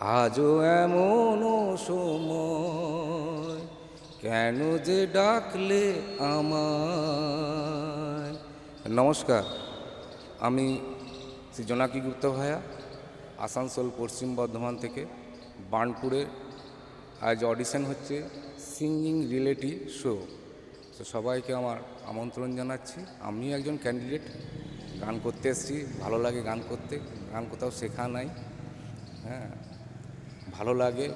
আজও এমন সময়, কেন যে ডাকলে আমায়? নমস্কার, আমি শ্রী জোনাকি গুপ্ত ভায়া আসানসোল, পশ্চিম বর্ধমান থেকে বার্নপুরে। আজ অডিশন হচ্ছে সিঙ্গিং রিলেটিভ শো তো সবাইকে আমার আমন্ত্রণ জানাচ্ছি। আমি একজন ক্যান্ডিডেট গান করতে এসেছি, ভালো লাগে গান করতে, গান কোথাও শেখা নাই হ্যাঁ। ভালো লাগে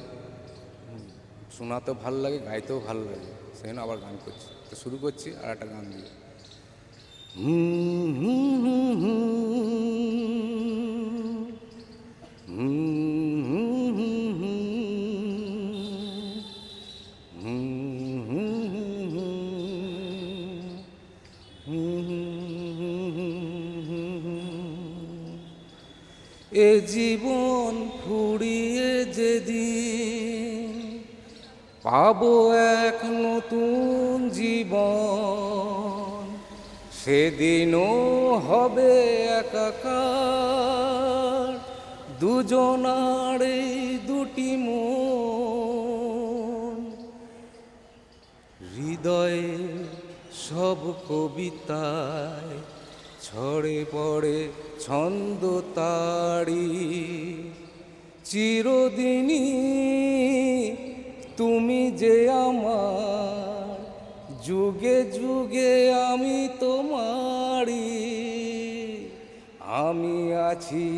হুম, শোনাতেও ভালো লাগে গাইতেও ভালো লাগে সেই জন্য আবার গান করছি তো শুরু করছি আর একটা গান দিয়ে হুম, হুম, হুম, হুম। হুম, এ জীবন ফুরিয়ে যেদিন পাবো এক নতুন জীবন। সেদিনও হবে একাকার, দুজনার এই দুটি মন। হৃদয়ে সব কবিতায় ছড়ে পড়ে ছন্দ তারি। চিরদিনই তুমি যে আমার, যুগে যুগে আমি তোমারি আমি আছি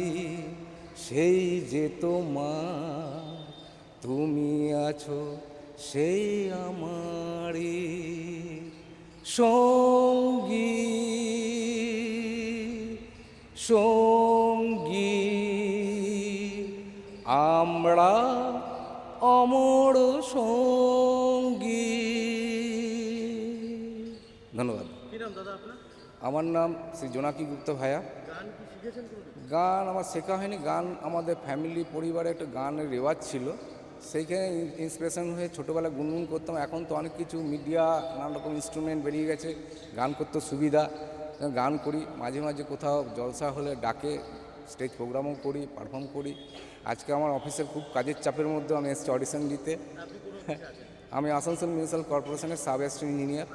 সেই যে তোমার, তুমি আছো সেই আমারই। সঙ্গী সঙ্গী। আমরা অমর সঙ্গী। ধন্যবাদ। কি দাদা আপনার? আমার নাম শ্রী জোনাকি গুপ্ত ভাইয়া। গান আমার শেখা হয়নি। গান আমাদের ফ্যামিলি পরিবারে একটা গানের রেওয়াজ ছিল। সেইখানে ইন্সপিরেশন হয়ে ছোটোবেলায় গুনগুন করতাম। এখন তো অনেক কিছু মিডিয়া নানান রকম ইনস্ট্রুমেন্ট বেরিয়ে গেছে। গান করতে সুবিধা। গান করি, মাঝে মাঝে কোথাও জলসা হলে ডাকে, স্টেজ প্রোগ্রামও করি পারফর্ম করি। আজকে আমার অফিসের খুব কাজের চাপের মধ্যে আমি এসেছি অডিশন দিতে। আমি আসানসোল মিউনিসিপ্যাল কর্পোরেশনের সাব ইঞ্জিনিয়ার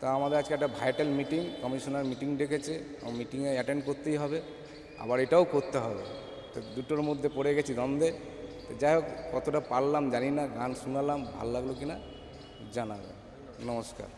তা আমাদের আজকে একটা ভাইটাল মিটিং কমিশনার মিটিং ডেকেছে। মিটিংয়ে অ্যাটেন্ড করতেই হবে। আবার এটাও করতে হবে। তো দুটোর মধ্যে পড়ে গেছি দ্বন্দ্বে। তো যাই হোক, কতটা পারলাম জানি না, গান শোনালাম, ভালো লাগল কি না জানাবে। নমস্কার।